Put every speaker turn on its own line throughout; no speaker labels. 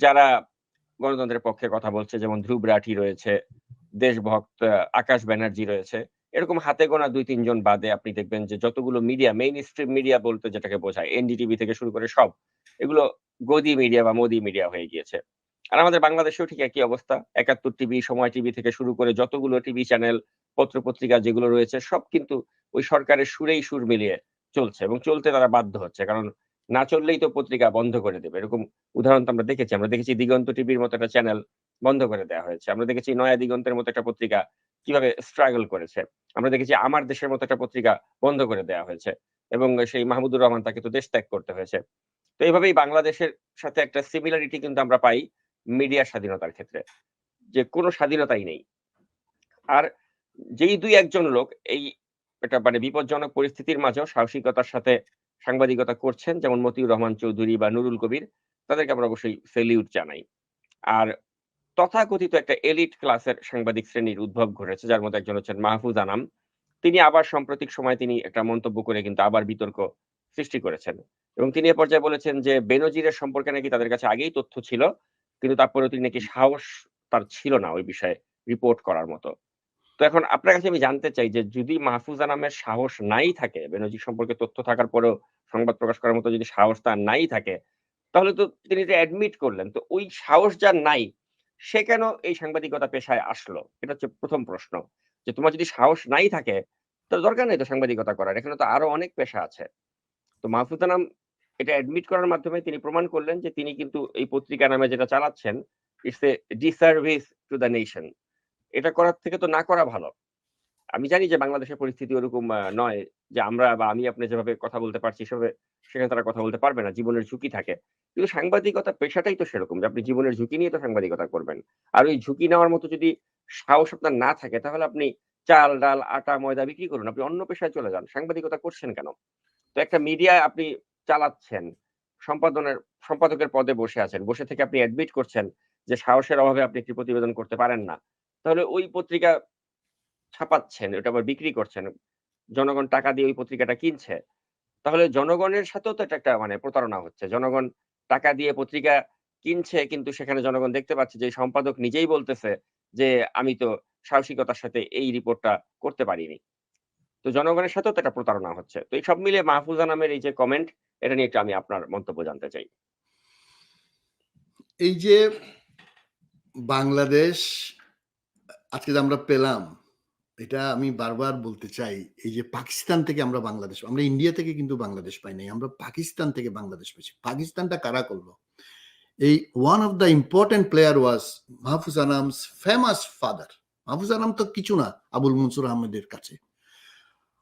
যারা গণতন্ত্রের পক্ষে কথা বলছে যেমন ধ্রুব রাঠি রয়েছে, দেশভক্ত আকাশ ব্যানার্জি রয়েছে। এরকম হাতে গোনা দুই তিনজন বাদে আপনি দেখবেন যে যতগুলো মিডিয়া মেইন স্ট্রিম মিডিয়া বলতে যেটাকে বোঝায় এনডিটিভি থেকে শুরু করে সব। এগুলো গদি মিডিয়া বা মোদি মিডিয়া হয়ে গিয়েছে। আর আমাদের বাংলাদেশেও ঠিক একই অবস্থা। ৭১ টিভি, সময় টিভি থেকে শুরু করে যতগুলো টিভি চ্যানেল, পত্র-পত্রিকা যেগুলো রয়েছে সব কিন্তু ওই সরকারের সুরেই সুর মিলিয়ে চলছে এবং চলতে তারা বাধ্য হচ্ছে। কারণ না চললেই তো পত্রিকা বন্ধ করে দেবে। এরকম উদাহরণ তো আমরা দেখেছি। আমরা দেখেছি দিগন্ত টিভির মতো একটা চ্যানেল বন্ধ করে দেওয়া হয়েছে। আমরা দেখেছি নয়া দিগন্তের মতো একটা পত্রিকা কীভাবে স্ট্রাগল করেছে। আমরা দেখেছি আমার দেশের মতো একটা পত্রিকা বন্ধ করে দেওয়া হয়েছে। এবং সেই মাহমুদুর রহমান তাকে তো দেশ ত্যাগ করতে হয়েছে। তো এইভাবেই বাংলাদেশের সাথে একটা সিমিলারিটি কিন্তু আমরা পাই মিডিয়া স্বাধীনতার ক্ষেত্রে। যে কোনো স্বাধীনতাই নেই। আর যেই দুই একজন লোক এই একটা মানে বিপজ্জনক পরিস্থিতির মাঝেও সাহসিকতার সাথে সাংবাদিকতা করছেন, যেমন মতিউর রহমান চৌধুরী বা নুরুল কবির, তাদেরকে আমরা অবশ্যই সেলিউট জানাই। আর তথাকথিত একটা এলিট ক্লাসের সাংবাদিক শ্রেণির উদ্ভব ঘটেছে, যার মধ্যে একজন হচ্ছেন মাহফুজ আনাম। তিনি আবার সাম্প্রতিক সময় তিনি একটা মন্তব্য করে কিন্তু আবার বিতর্ক সৃষ্টি করেছেন। এবং তিনি এ পর্যায়ে বলেছেন যে, বেনজিরের সম্পর্কে নাকি তাদের কাছে আগেই তথ্য ছিল। কিন্তু তারপরেও তিনি নাকি সাহস তার ছিল না ওই বিষয়ে রিপোর্ট করার মতো। তো এখন আপনার কাছে আমি জানতে চাই যে যদি মাহফুজ আনামের সাহস নাই থাকে বেনজির সম্পর্কে তথ্য থাকার পরেও সংবাদ প্রকাশ করার মতো যদি সাহস তার নাই থাকে, তাহলে তো তিনি এটা অ্যাডমিট করলেন। তো ওই সাহস যার নাই সে কেন এই সাংবাদিকতা পেশায় আসলো? এটা হচ্ছে ১ম প্রশ্ন। যে তোমার যদি সাহস নাই থাকে তো দরকার নেই তো সাংবাদিকতা করার। এখানে তো আরও অনেক পেশা আছে। তো মাহফুজ আনাম এটা অ্যাডমিট করার মাধ্যমে তিনি প্রমাণ করলেন যে তিনি কিন্তু এই পত্রিকা নামে যেটা চালাচ্ছেন it's a disservice to the nation. এটা করার থেকে তো না করা ভালো। আমি জানি যে বাংলাদেশের পরিস্থিতি ওরকম নয় যে আমরা বা আমি আপনি যেভাবে কথা বলতে পারছি সেভাবে সেখানে তারা কথা বলতে পারবে না। জীবনের ঝুঁকি থাকে। কিন্তু সাংবাদিকতা পেশাটাই তো সেরকম যে আপনি জীবনের ঝুঁকি নিয়ে তো সাংবাদিকতা করবেন। আর ওই ঝুঁকি নেওয়ার মতো যদি সাহস আপনার না থাকে তাহলে আপনি চাল, ডাল, আটা, ময়দা বিক্রি করুন। আপনি অন্য পেশায় চলে যান। সাংবাদিকতা করছেন কেন? তো একটা মিডিয়া আপনি চালাচ্ছেন। সম্পাদনের সম্পাদকের পদে বসে আছেন। বসে থেকে আপনি অ্যাডমিট করছেন যে সাহসের অভাবে আপনি একটি প্রতিবেদন করতে পারেন না। তাহলে ওই পত্রিকা ছাপাচ্ছেন, ওটা আবার বিক্রি করছেন। জনগণ টাকা দিয়ে ওই পত্রিকাটা কিনছে। তাহলে জনগণের সাথেও তো একটা মানে প্রতারণা হচ্ছে। জনগণ টাকা দিয়ে পত্রিকা কিনছে কিন্তু সেখানে জনগণ দেখতে পাচ্ছে যে সম্পাদক নিজেই বলতেছে যে আমি তো সাহসিকতার সাথে এই রিপোর্টটা করতে পারিনি। তো জনগণের সাথেও তো একটা প্রতারণা হচ্ছে। তো এই সব মিলিয়ে মাহফুজা নামের এই যে কমেন্ট এটা নিয়ে একটু আমি আপনার মন্তব্য জানতে চাই।
এই যে বাংলাদেশ আজকে যে আমরা পেলাম, এটা আমি বারবার বলতে চাই। এই যে পাকিস্তান থেকে আমরা বাংলাদেশ আমরা ইন্ডিয়া থেকে কিন্তু বাংলাদেশ পাই নাই। আমরা পাকিস্তান থেকে বাংলাদেশ পেয়েছি। পাকিস্তানটা কারা করল? এই one of the important player was Mahfuz Anam's famous father Mahfuz Anam তো কিছু না আবুল মনসুর আহমেদের কাছে।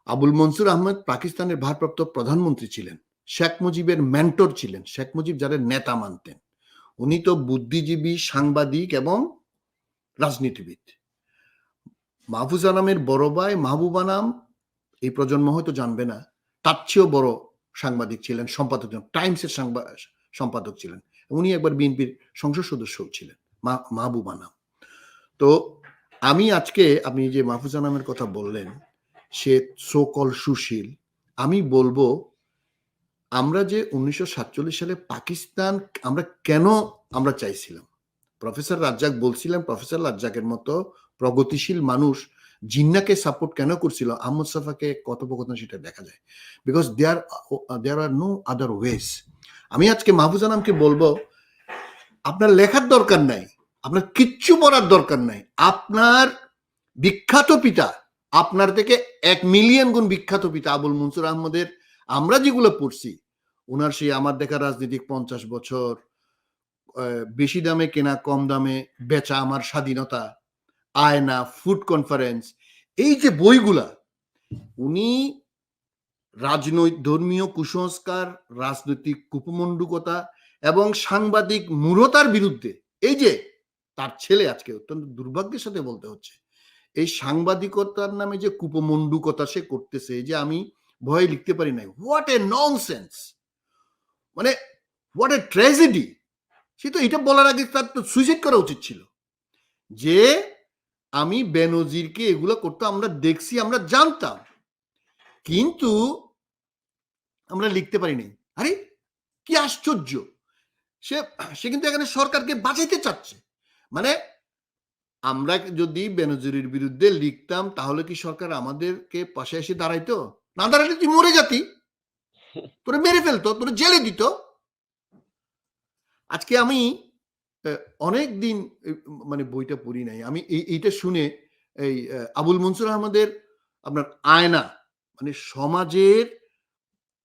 আবুল মনসুর আহমেদ পাকিস্তানের ভারপ্রাপ্ত প্রধানমন্ত্রী ছিলেন। শেখ মুজিবের মেন্টর ছিলেন। শেখ মুজিব যাদের নেতা মানতেন। উনি তো বুদ্ধিজীবী, সাংবাদিক এবং রাজনীতিবিদ। মাহফুজ আনামের বড় ভাই মাহবুব আনাম এই প্রজন্ম হয়তো জানবে না। তার চেয়েও বড় সাংবাদিক ছিলেন, সম্পাদক ছিলেন। টাইমসের সম্পাদক ছিলেন। উনি একবার বিএনপির সংসদ সদস্যও ছিলেন। মাহবুব আনাম। তো আমি আজকে আপনি যে মাহফুজ আনামের কথা বললেন, সে সো কল সুশীল। আমি বলব আমরা যে ১৯৪৭ সালে পাকিস্তান আমরা কেন আমরা চাইছিলাম? প্রফেসর রাজ্জাক বলছিলেন প্রফেসর রাজ্জাকের মতো প্রগতিশীল মানুষ জিন্নাকে সাপোর্ট কেন করছিল? আহমদ সাফাকে কথোপকথন সেটা দেখা যায়। Because there there are no other ways. আমি আজকে মাহফুজ আনামকে বলব, আপনার লেখার দরকার নাই। আপনার কিচ্ছু পড়ার দরকার নাই। আপনার বিখ্যাত পিতা, আপনার থেকে এক মিলিয়ন গুণ বিখ্যাত পিতা আবুল মনসুর আহমদের আমরা যেগুলো পড়ছি, ওনার সেই আমার দেখা রাজনীতিক ৫০ বছর, বেশি দামে কেনা কম দামে বেচা আমার স্বাধীনতা, আয়না, ফুড কনফারেন্স এই যে বইগুলা উনি রাজনৈতিক ধর্মীয় কুসংস্কার, রাজনৈতিক কুপমণ্ডুকতা এবং সাংবাদিক মূঢ়তার বিরুদ্ধে এই যে তার ছেলে আজকে অত্যন্ত দুর্ভাগ্যের সাথে বলতে হচ্ছে। এই সাংবাদিকতার নামে যে কুপমণ্ডুকতা সে করতেছে যে আমি ভয়ে লিখতে পারি নাই। What a nonsense! মানে হোয়াট এ ট্র্যাজেডি! সে তো এটা বলার আগে তার তো সুইসাইড করা উচিত ছিল। যে আমি বেনজিরকে এগুলো করতো আমরা দেখছি, আমরা জানতাম। কিন্তু আমরা লিখতে পারি নাই। আরে কি আশ্চর্য! সে সে কিন্তু এখানে সরকারকে বাঁচাইতে চাচ্ছে মানে আমরা যদি বেনজিরের বিরুদ্ধে লিখতাম তাহলে কি সরকার আমাদেরকে পাশে এসে দাঁড়াইতো না দাঁড়াইলে তুই মরে যাতি তোরে মেরে ফেলতো তোরে জেলে দিত আজকে আমি অনেক দিন মানে বইটা পড়ি নাই। আমি এই, এইটা শুনে এই আবুল মনসুর আহমদের আপনার আয়না মানে সমাজের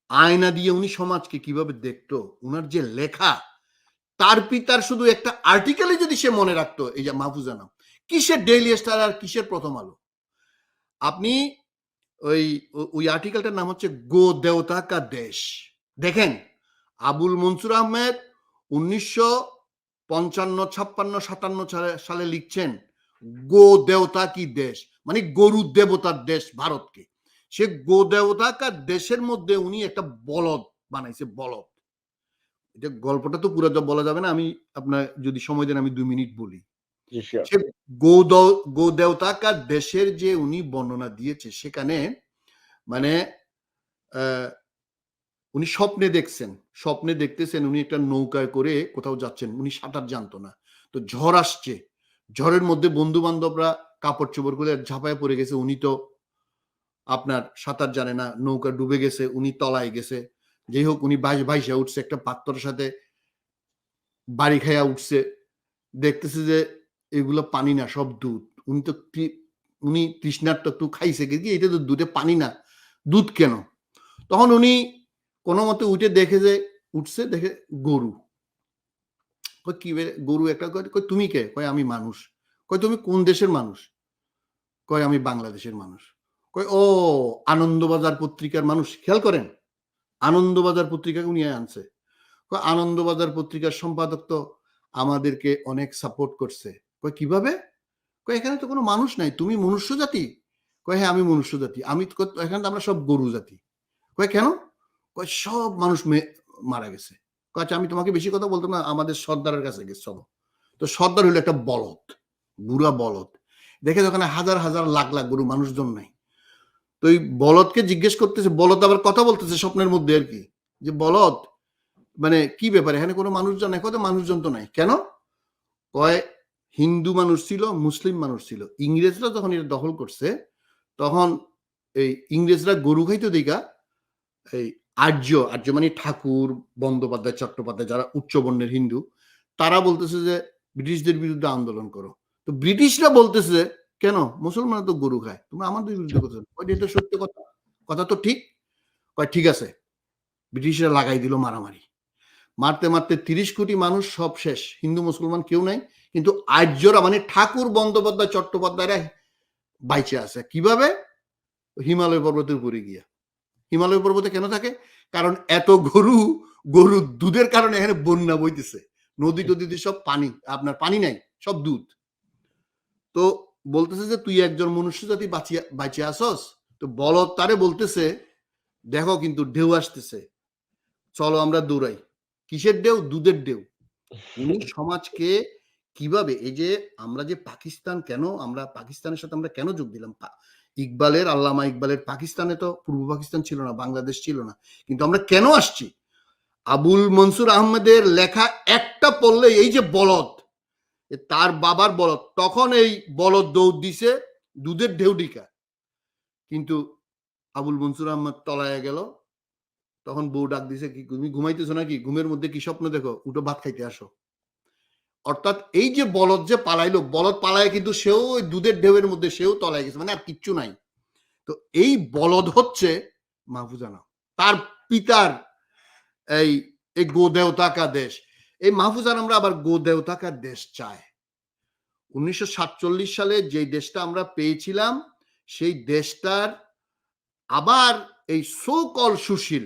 আয়না দিয়ে উনি সমাজকে কীভাবে দেখতো, উনার যে লেখা, তার পিতার শুধু একটা আর্টিকেলে যদি সে মনে রাখতো, এই যে মাহফুজা নাম কিসের ডেইলি স্টার আর কিসের প্রথম আলো? আপনি ওই ওই আর্টিকেলটার নাম হচ্ছে গো দেওতা কা দেশ। দেখেন, আবুল মনসুর আহমেদ উনিশশো পঞ্চান্ন ছাপ্পান্ন সাতান্ন সালে লিখছেন গো দেবতা কি দেশ? মানে গরু দেবতার দেশ ভারতকে। সে গো দেবতা কা দেশের মধ্যে উনি একটা বলদ বানাইছে বলদ। এটা গল্পটা তো পুরো বলা যাবে না আমি আপনার যদি সময় দেন আমি দুই মিনিট বলি। সে গো- গো দেবতাকা দেশের যে উনি বর্ণনা দিয়েছে সেখানে মানে আহ, উনি স্বপ্নে দেখছেন, স্বপ্নে দেখতেছেন উনি একটা নৌকায় করে কোথাও যাচ্ছেন, উনি সাঁতার জানতো না। তো ঝড় আসছে, ঝড়ের মধ্যে বন্ধু বান্ধবরা কাপড় চোপড় করে ঝাঁপায় পড়ে গেছে, উনি তো আপনার সাঁতার জানে না, নৌকা ডুবে গেছে, উনি তলায় গেছে। যাই হোক, উনি বাইশ বাইশে উঠছে, একটা পাত্তর সাথে বাড়ি খাইয়া উঠছে। দেখতেছে যে এগুলো পানি না, সব দুধ। উনি তো উনি তৃষ্ণার্ত একটু খাইছে কি এটা তো দুধে পানি না। দুধ কেন? তখন উনি কোনো মতে উঠে দেখে যে, উঠছে দেখে গরু। কয়, কি গরু একটা? কয় তুমি কে? কয়, আমি মানুষ। কয়, তুমি কোন দেশের মানুষ? কয়, আমি বাংলাদেশের মানুষ। কয়, ও, আনন্দবাজার পত্রিকার মানুষ। খেয়াল করেন, আনন্দবাজার পত্রিকা উনি আনছে। কয়, আনন্দবাজার পত্রিকার সম্পাদক তো আমাদেরকে অনেক সাপোর্ট করছে। কয়, কীভাবে? কয়, এখানে তো কোনো মানুষ নাই, তুমি মনুষ্য জাতি? কয় হ্যাঁ আমি মনুষ্য জাতি। আমি এখানে আমরা সব গরু জাতি। কয়, কেন? কয় সব মানুষ মারা গেছে। আচ্ছা আমি তোমাকে বেশি কথা বলতাম না, আমাদের সর্দারের কাছে গেছে চলো। তো সর্দার হলো একটা বলদ, বুড়া বলদ। দেখে ওখানে হাজার হাজার, লাখ লাখ গরু, মানুষজন নাই। তো ওই বলদকে জিজ্ঞেস করতেছে, বলদ আবার কথা বলতেছে স্বপ্নের মধ্যে আর কি, যে, বলদ মানে কি ব্যাপার? এখানে কোনো মানুষজন নাই? কত মানুষজন তো নাই। কেন? কয়, হিন্দু মানুষ ছিল, মুসলিম মানুষ ছিল। ইংরেজরা যখন এটা দখল করছে, তখন এই ইংরেজরা গরু খাইতো দিকা এই আর্য আর্য মানে ঠাকুর, বন্দ্যোপাধ্যায়, চট্টোপাধ্যায়, যারা উচ্চবর্ণের হিন্দু, তারা বলতেছে যে, ব্রিটিশদের বিরুদ্ধে আন্দোলন করো। তো ব্রিটিশরা বলতেছে কেন? মুসলমান তো গরু খায়। তোমরা আমাদের বিরুদ্ধে কথা এটা সত্য কথা? কথা তো ঠিক। কয়, ঠিক আছে। ব্রিটিশরা লাগাই দিল মারামারি। মারতে মারতে তিরিশ কোটি মানুষ সব শেষ। হিন্দু, মুসলমান কেউ নাই। কিন্তু আর্যরা মানে ঠাকুর, বন্দ্যোপাধ্যায়, চট্টোপাধ্যায়রা বাইচে আছে। কীভাবে? হিমালয় পর্বতের উপরে গিয়া। হিমালয় পর্বতে কেন থাকে? কারণ এত গরু গরুর দুধের কারণে এখানে বন্যা বইতেছে। নদী টদীতে সব পানি আপনার পানি নাই সব দুধ। তো বলতেছে যে তুই একজন মনুষ্য জাতি বাঁচিয়া বাঁচিয়ে আসস তো বলদ তারে বলতেছে দেখো কিন্তু ঢেউ আসতেছে। চলো আমরা দৌড়াই। কিসের ঢেউ? দুধের ঢেউ। উনি সমাজকে কীভাবে এই যে আমরা যে পাকিস্তান কেন আমরা পাকিস্তানের সাথে আমরা কেন যোগ দিলাম? ইকবালের, আল্লামা ইকবালের পাকিস্তানে তো পূর্ব পাকিস্তান ছিল না, বাংলাদেশ ছিল না। কিন্তু আমরা কেন আসছি? আবুল মনসুর আহমেদের লেখা একটা পড়লে এই যে বলদ তার বাবার বলদ, তখন এই বলদ দৌড় দিছে দুধের ঢেউডিকা। কিন্তু আবুল মনসুর আহমদ তলায় গেল, তখন বউ ডাক দিছে, কি তুমি ঘুমাইতেছো নাকি? ঘুমের মধ্যে কি স্বপ্ন দেখো? উঠো, ভাত খাইতে আসো। অর্থাৎ এই যে বলদ যে পালাইলো, বলদ পালায় কিন্তু সেও ওই দুধের ঢেউয়ের মধ্যে সেও তলায় গেছে মানে আর কিচ্ছু নাই। তো এই বলদ হচ্ছে মাহফুজানা তার পিতার এই এই গো দেবতাকা দেশ। এই মাহফুজান আমরা আবার গো দেবতাকার দেশ চাই উনিশশো সাতচল্লিশ সালে যে দেশটা আমরা পেয়েছিলাম, সেই দেশটার আবার এই সোকল সুশীল,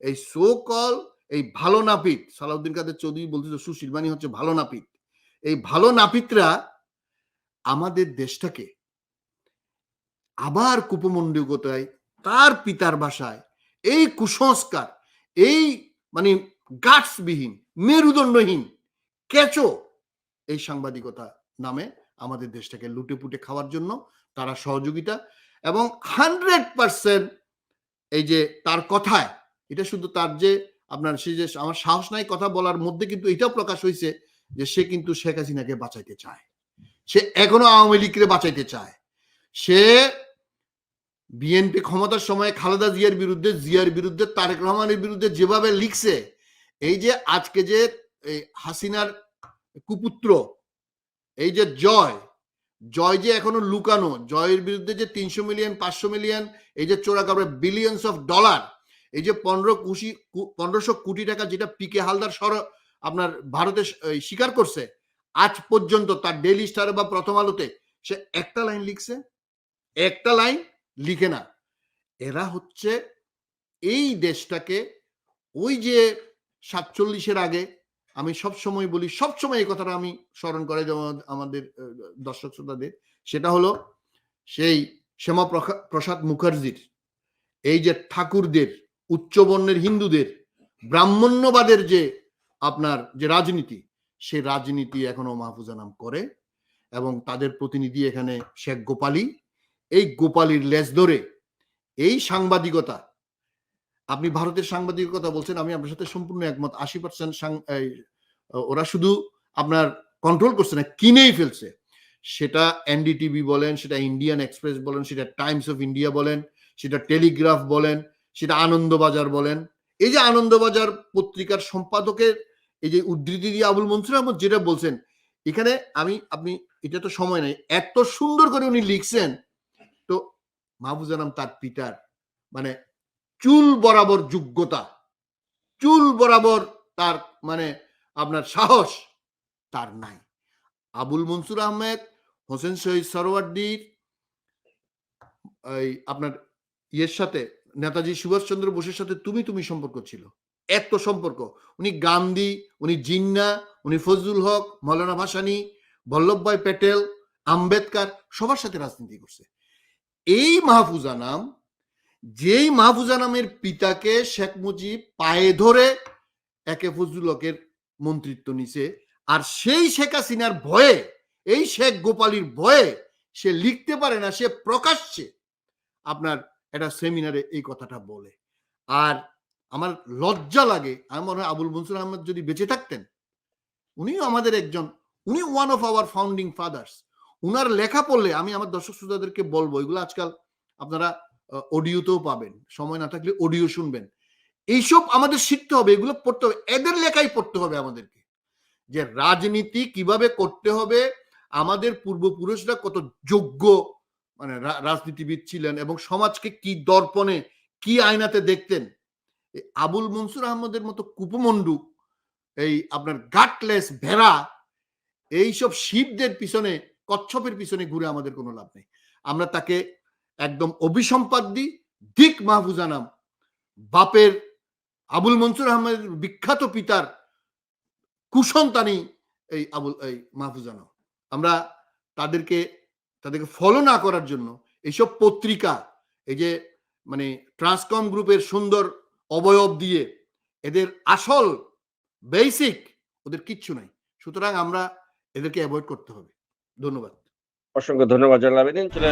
এই সোকল এই ভালো নাপিত, সালাউদ্দিন কাদের চৌধুরী বলতেছে সুশীল মানে হচ্ছে ভালো নাপিত। এই ভালো নাপিতরা আমাদের দেশটাকে আবার কুপমন্ডিগতায় তার পিতার ভাষায়, এই কুসংস্কার, এই মানে গাটসবিহীন, মেরুদণ্ডহীন, কেঁচো এই সাংবাদিকতা নামে আমাদের দেশটাকে লুটে পুটে খাওয়ার জন্য তারা সহযোগিতা এবং হান্ড্রেড পার্সেন্ট এই যে তার কথায়, এটা শুধু তার যে আপনার সে যে আমার সাহস নাই কথা বলার মধ্যে কিন্তু এটাও প্রকাশ হয়েছে যে সে কিন্তু শেখ হাসিনাকে বাঁচাইতে চায়। সে এখনও আওয়ামী লীগকে বাঁচাইতে চায়। সে বিএনপি ক্ষমতার সময় খালেদা জিয়ার বিরুদ্ধে জিয়ার বিরুদ্ধে, তারেক রহমানের বিরুদ্ধে যেভাবে লিখছে, এই যে আজকে যে হাসিনার কুপুত্র, এই যে জয় জয় যে এখনও লুকানো, জয়ের বিরুদ্ধে যে তিনশো মিলিয়ন পাঁচশো মিলিয়ন এই যে চোরা কাপড়ে বিলিয়ন্স অফ ডলার এই যে পনেরো কুশি পনেরোশো কোটি টাকা যেটা পিকে হালদার সর, আপনার ভারতে স্বীকার করছে, আজ পর্যন্ত তার ডেইলি স্টার বা প্রথম আলোতে, সে একটা লাইন লিখছে, একটা লাইন লিখে না। এরা হচ্ছে এই দেশটাকে ওই যে সাতচল্লিশের আগে, আমি সব সময় বলি, সব সময় এই কথাটা আমি স্মরণ করে যেমন আমাদের দর্শক শ্রোতাদের, সেটা হলো সেই শ্যামা প্রসাদ মুখার্জির, এই যে ঠাকুরদের উচ্চবর্ণের হিন্দুদের, ব্রাহ্মণ্যবাদের যে আপনার যে রাজনীতি, সে রাজনীতি এখনও মাহফুজা নাম করে এবং তাদের প্রতিনিধি এখানে শেখ গোপালী এই গোপালীর লেজ ধরে এই সাংবাদিকতা, আপনি ভারতের সাংবাদিকতা বলছেন, আমি আপনার সাথে সম্পূর্ণ একমত। আশি পার্সেন্ট ওরা শুধু আপনার কন্ট্রোল করছে না, কিনেই ফেলছে। সেটা এনডিটিভি বলেন, সেটা ইন্ডিয়ান এক্সপ্রেস বলেন, সেটা টাইমস অফ ইন্ডিয়া বলেন, সেটা টেলিগ্রাফ বলেন সেটা আনন্দবাজার বলেন। এই যে আনন্দবাজার পত্রিকার সম্পাদকের এই যে উদ্ধৃতি দিয়ে আবুল মনসুর আহমদ যেটা বলছেন, এখানে আমি, আপনি, এটা তো সময় নেই, এত সুন্দর করে উনি লিখছেন, তো মাহবুজ আনাম তার পিতার মানে চুল বরাবর যোগ্যতা, চুল বরাবর তার মানে আপনার সাহস তার নাই। আবুল মনসুর আহমেদ, হোসেন শহীদ সরওয়ার্দির আপনার ইয়ের সাথে নেতাজি সুভাষচন্দ্র বোসের সাথে তুমি তুমি সম্পর্ক ছিল। এত সম্পর্ক। উনি গান্ধী, উনি জিন্না, উনি ফজলুল হক, মৌলানা ভাসানী বল্লভভাই প্যাটেল, আম্বেদকর সবার সাথে রাজনীতি করছে। এই মাহফুজা নাম যেই মাহফুজা নামের পিতাকে শেখ মুজিব পায়ে ধরে একে ফজলুল হকের মন্ত্রিত্ব নিছে আর সেই শেখ হাসিনার ভয়ে, এই শেখ গোপালীর ভয়ে সে লিখতে পারে না, সে প্রকাশ্যে আপনার একটা সেমিনারে এই কথাটা বলে। আর আমার লজ্জা লাগে আমার মনে হয় আবুল মনসুর আহমদ যদি বেঁচে থাকতেন, উনিও আমাদের একজন, উনি one of our founding fathers উনার লেখা পড়লে আমি আমার দর্শক শ্রোতাদেরকে বলব, এগুলো আজকাল আপনারা অডিওতেও পাবেন। সময় না থাকলে অডিও শুনবেন। এইসব আমাদের শিখতে হবে, এগুলো পড়তে হবে, এদের লেখাই পড়তে হবে আমাদেরকে। যে রাজনীতি কীভাবে করতে হবে, আমাদের পূর্বপুরুষরা কত যোগ্য মানে রাজনীতিবিদ ছিলেন এবং সমাজকে কি দর্পণে, কি আয়নাতে দেখতেন? আবুল মনসুর আহমদের মতো কুপমন্ডু এই আপনার গাটলেস ভেড়া, এইসব শিবদের পিছনে, কচ্ছপের পিছনে ঘুরে আমাদের কোনো লাভ নেই। আমরা তাকে একদম অভিসম্পাদ দিই, দিক মাহফুজা নাম। বাপের আবুল মনসুর আহমেদের বিখ্যাত পিতার কুসন্তানি এই আবুল, এই মাহফুজা নাম। আমরা তাদেরকে তাদেরকে ফলো না করার জন্য এইসব পত্রিকা, এই যে মানে ট্রান্সকম গ্রুপের সুন্দর অবয়ব দিয়ে এদের আসল বেসিক ওদের কিচ্ছু নাই। সুতরাং আমরা এদেরকে অ্যাভয়েড করতে হবে। ধন্যবাদ।
অসংখ্য ধন্যবাদ জানাবেন। চলে